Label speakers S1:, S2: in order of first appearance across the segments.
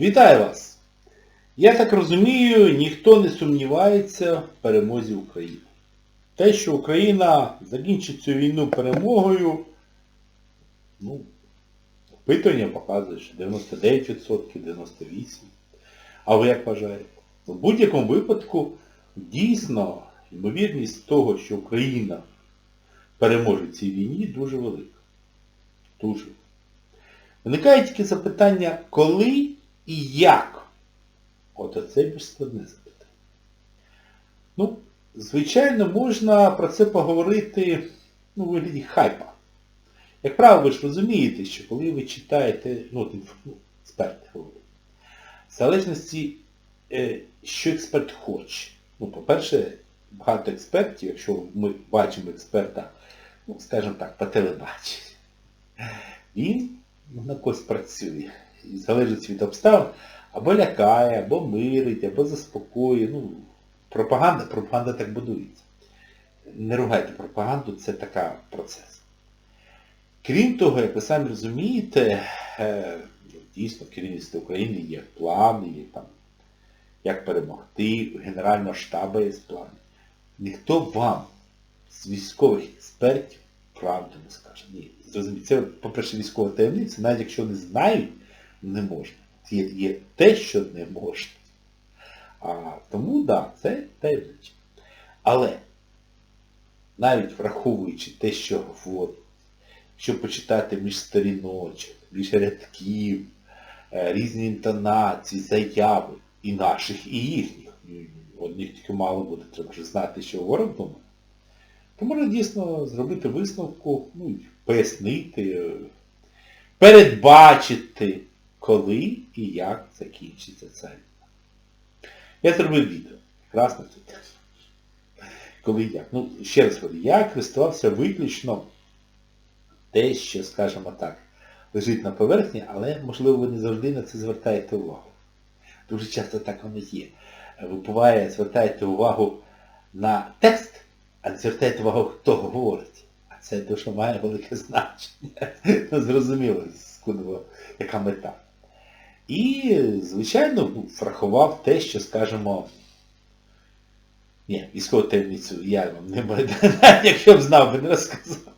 S1: Вітаю вас! Я так розумію, ніхто не сумнівається в перемозі України. Те, що Україна закінчить цю війну перемогою, ну, опитування показує, що 99%, 98%. А ви як вважаєте? В будь-якому випадку дійсно ймовірність того, що Україна переможе в цій війні, дуже велика. Дуже. Виникає тільки запитання, коли і як? От оце більш складне запитання. Ну, звичайно, можна про це поговорити ну, у вигляді хайпа. Як правило, ви ж розумієте, що коли ви читаєте, ну, ну, експерти говорять, в залежності, е, що експерт хоче. Ну, по-перше, багато експертів, якщо ми бачимо експерта, ну, скажімо так, по телебаченню, він на когось працює. Залежить від обставин, або лякає, або мирить, або заспокоює. Ну, пропаганда, пропаганда так будується. Не ругайте пропаганду, це така процес. Крім того, як ви самі розумієте, е, дійсно в керівництві України є плани, є там, як перемогти, у Генерального штабу є плани. Ніхто вам з військових експертів правду не скаже. Ні, зрозумійте, це, по-перше, військова таємниця, навіть якщо не знають, не можна. Є, те, що не можна. А, тому, так, да, це таємниче. Але навіть враховуючи те, що от, якщо почитати між сторіночок, між рядків, е, різні інтонації, заяви і наших, і їхніх, одних тільки мало буде, треба вже знати, що ворог думає, то можна дійсно зробити висновку, ну, пояснити, е, передбачити, коли і як закінчиться ця війна. Я зробив відео, цю тему. Коли і як. Ну, ще раз говорю, я користувався виключно те, що, скажімо так, лежить на поверхні, але, можливо, ви не завжди на це звертаєте увагу. Дуже часто так воно є. Ви буває, звертаєте увагу на текст, а не звертаєте увагу, хто говорить. А це дуже має велике значення. Ну, зрозуміло, яка мета. І, звичайно, ну, врахував те, що, скажімо, ні, військову таємницю я вам не маю, якщо б знав, би не розказав.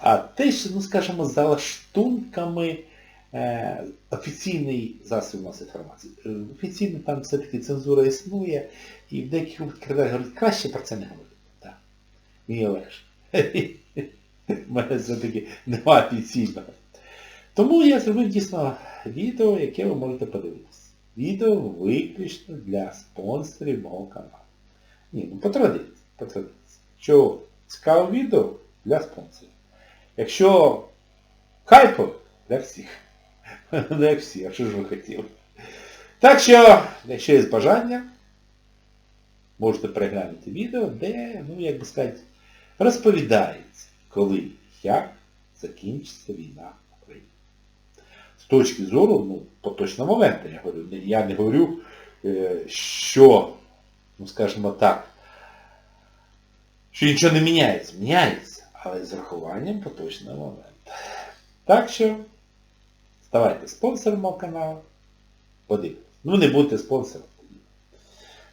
S1: А те, що, ну скажімо, за лаштунками е, офіційний засіб масової інформації. Е, Офіційно там все-таки цензура існує, і в деяких випадках говорять, краще про це не говорити. Так. Мені легше. У мене все-таки немає офіційного. Тому я зробив дійсно відео, яке ви можете подивитися. Відео виключно для спонсорів мого каналу. Ні, ну по традиції. Що цікаве відео для спонсорів. Якщо хайпове, для всіх. Для всіх, а що ж ви хотіли. Так що, якщо є бажання, можете переглянути відео, де, ну як би сказати, розповідається, коли як закінчиться війна. З точки зору, ну, поточного моменту, я говорю, я не говорю, е, що, ну скажімо так, що нічого не міняється. Міняється, але з рахуванням поточного моменту. Так що, ставайте спонсором мого каналу. Подивіться. Ну не будьте спонсором.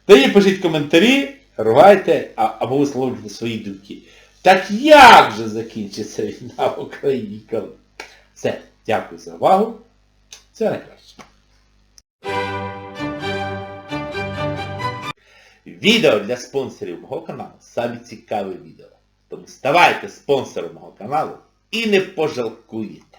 S1: Тоді пишіть коментарі, ругайте, або висловлюйте свої думки. Так як же закінчиться війна в Україні? Все, дякую за увагу. Все найкраще. Відео для спонсорів мого каналу саме цікаве відео. Тому ставайте спонсором мого каналу і не пожалкуєте.